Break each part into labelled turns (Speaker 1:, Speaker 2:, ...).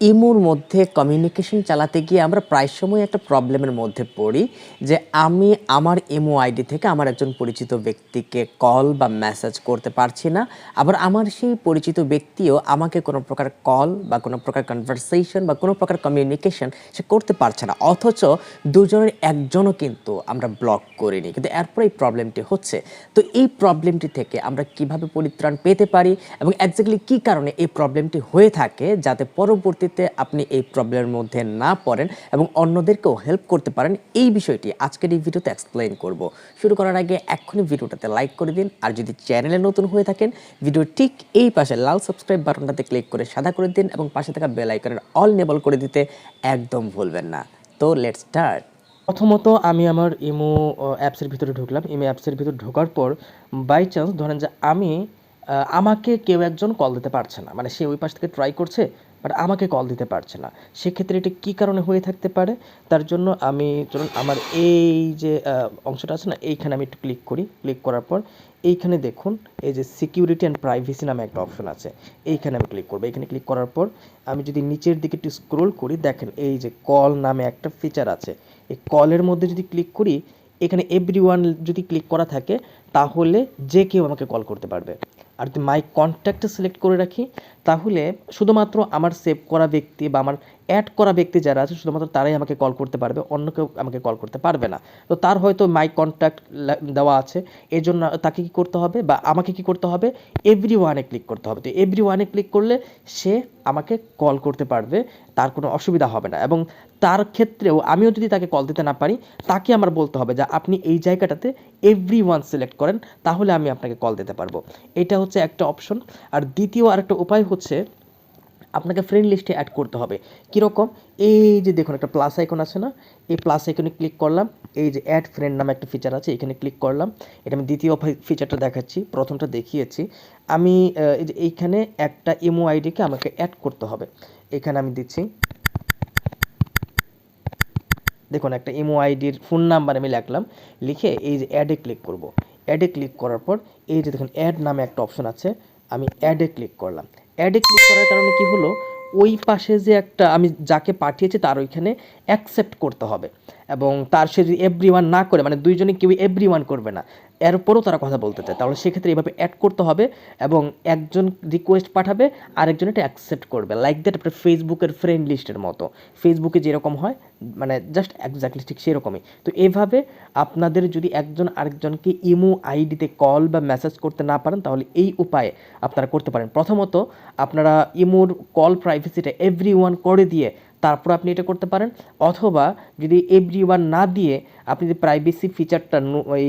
Speaker 1: ইমোর মধ্যে কমিউনিকেশন চালাতে গিয়ে আমরা প্রায় সময় একটা প্রবলেমের মধ্যে পড়ি যে আমি আমার ইমো আইডি থেকে আমার একজন পরিচিত ব্যক্তিকে কল বা মেসেজ করতে পারছি না। আবার আমার সেই পরিচিত ব্যক্তিও আমাকে কোনো প্রকার কল বা কোনো প্রকার কনভারসেশন বা কোনো প্রকার কমিউনিকেশন সে করতে পারছে না। অথচ দুজনের একজনও কিন্তু আমরা ব্লক করিনি। কিন্তু এরপর এই প্রবলেমটি হচ্ছে। তো এই প্রবলেমটি থেকে আমরা কীভাবে পরিত্রাণ পেতে পারি এবং একজাক্টলি কি কারণে এই প্রবলেমটি হয়ে থাকে যাতে পরবর্তীতে আপনি এই প্রবলেমের মধ্যে না পড়েন এবং অন্যদেরকেও হেল্প করতে পারেন, এই বিষয়টি আজকের এই ভিডিওতে এক্সপ্লেইন করব। শুরু করার আগে এক্ষুনি ভিডিওটাতে লাইক করে দিন, আর যদি চ্যানেলে নতুন হয়ে থাকেন ভিডিও ঠিক এই পাশে লাল সাবস্ক্রাইব বাটনটাতে ক্লিক করে সাদা করে দিন এবং পাশে থাকা বেল আইকনের অল নেবল করে দিতে একদম ভুলবেন না। তো লেট স্টার্ট
Speaker 2: প্রথমত আমি আমার ইমো অ্যাপসের ভিতরে ঢুকলাম। ইমো অ্যাপসের ভিতরে ঢোকার পর বাই চান্স ধরেন যে আমি আমাকে কেউ একজন কল দিতে পারছে না। মানে সে ওই পাশ থেকে ট্রাই করছে বাট আমাকে কল দিতে পারছে না। সেক্ষেত্রে এটা কী কারণে হয়ে থাকতে পারে? তার জন্য আমি, চলুন, আমার এই যে অংশটা আছে না, এইখানে আমি একটু ক্লিক করি। ক্লিক করার পর এইখানে দেখুন, এই যে সিকিউরিটি অ্যান্ড প্রাইভেসি নামে একটা অপশন আছে। এইখানে আমি ক্লিক করব। এখানে ক্লিক করার পর আমি যদি নিচের দিকে একটু স্ক্রোল করি, দেখেন এই যে কল নামে একটা ফিচার আছে। এই কলের মধ্যে যদি ক্লিক করি, এখানে এভরি যদি ক্লিক করা থাকে, তাহলে যে কেউ আমাকে কল করতে পারবে। আর যদি মাই কন্ট্যাক্টে সিলেক্ট করে রাখি, তাহলে শুধুমাত্র আমার সেভ করা ব্যক্তি বা আমার অ্যাড করা ব্যক্তি যারা আছে, শুধুমাত্র তারাই আমাকে কল করতে পারবে, অন্য কেউ আমাকে কল করতে পারবে না। তো তার হয়তো মাই কন্ট্যাক্ট দেওয়া আছে এই জন্য তাকে কী করতে হবে বা আমাকে কি করতে হবে? এভরি ওয়ানে ক্লিক করতে হবে। তো এভরি ওয়ানে ক্লিক করলে সে আমাকে কল করতে পারবে, তার কোনো অসুবিধা হবে না। এবং তার ক্ষেত্রেও আমিও যদি তাকে কল দিতে না পারি, তাকে আমার বলতে হবে যে আপনি এই জায়গাটাতে এভরি ওয়ান সিলেক্ট করেন, তাহলে আমি আপনাকে কল দিতে পারব। এটা হচ্ছে একটা অপশন আর দ্বিতীয় আরেকটা উপায় হচ্ছে আপনাকে ফ্রেন্ড লিস্টে অ্যাড করতে হবে। কীরকম? এই যে দেখুন, একটা প্লাস আইকন আছে না? এই প্লাস আইকনে ক্লিক করলাম, এই যে অ্যাড ফ্রেন্ড নামে একটা ফিচার আছে, এখানে ক্লিক করলাম। এটা আমি দ্বিতীয় ফিচারটা দেখাচ্ছি, প্রথমটা দেখিয়েছি। আমি এই যে এইখানে একটা ইমো আইডিকে আমাকে অ্যাড করতে হবে। এখানে আমি দিচ্ছি। দেখুন, একটা ইমো আইডির ফোন নাম্বার আমি লিখলাম। লিখে এই যে অ্যাডে ক্লিক করব। অ্যাডে ক্লিক করার পর এই যে দেখুন অ্যাড নামে একটা অপশন আছে, আমি অ্যাডে ক্লিক করলাম। অ্যাডে ক্লিক করার কারণে কি হলো? ওই পাশে যে একটা আমি যাকে পাঠিয়েছি তার ওইখানে অ্যাকসেপ্ট করতে হবে। এবং তার সে যদি এভরি ওয়ান না করে মানে দুইজনে কেউ এভরি ওয়ান করবে না। এরপরও তারা কথা বলতে চায়। তাহলে সেক্ষেত্রে এভাবে অ্যাড করতে হবে এবং একজন রিকোয়েস্ট পাঠাবে আরেকজন এটা অ্যাকসেপ্ট করবে। লাইক দ্যাট আপনার ফেসবুকের ফ্রেন্ড লিস্টের মতো। ফেসবুকে যেরকম হয় মানে জাস্ট একজাক্টলি ঠিক সেরকমই। তো এভাবে আপনাদের যদি একজন আরেকজনকে ইমো আইডিতে কল বা মেসেজ করতে না পারেন, তাহলে এই উপায়ে আপনারা করতে পারেন। প্রথমত, আপনারা ইমোর কল প্রাইভেসিটা এভরি ওয়ান করে দিয়ে তারপর আপনি এটা করতে পারেন। অথবা যদি এভরি ওয়ান না দিয়ে আপনি যদি প্রাইভেসি ফিচারটা ওই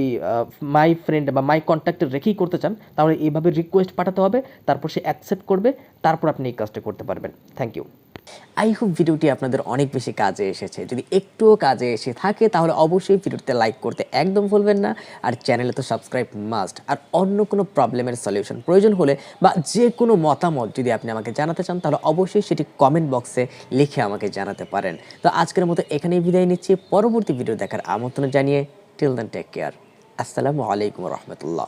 Speaker 2: মাই ফ্রেন্ড বা মাই কন্ট্যাক্টে রেখেই করতে চান, তাহলে এইভাবে রিকোয়েস্ট পাঠাতে হবে, তারপর সে অ্যাকসেপ্ট করবে, তারপর আপনি এই কাজটা করতে পারবেন। থ্যাংক ইউ
Speaker 1: আই হোপ ভিডিওটি আপনাদের অনেক বেশি কাজে এসেছে। যদি একটুও কাজে এসে থাকে, তাহলে অবশ্যই ভিডিওতে লাইক করতে একদম ভুলবেন না, আর চ্যানেলে তো সাবস্ক্রাইব মাস্ট আর অন্য কোনো প্রবলেমের সলিউশন প্রয়োজন হলে বা যে কোনো মতামত যদি আপনি আমাকে জানাতে চান, তাহলে অবশ্যই সেটি কমেন্ট বক্সে লিখে আমাকে জানাতে পারেন। তো আজকের মতো এখানেই বিদায় নিচ্ছি। পরবর্তী ভিডিও দেখার আমন্ত্রণ জানিয়ে টিল দেন টেক কেয়ার আসসালামু আলাইকুম রহমতুল্লাহ।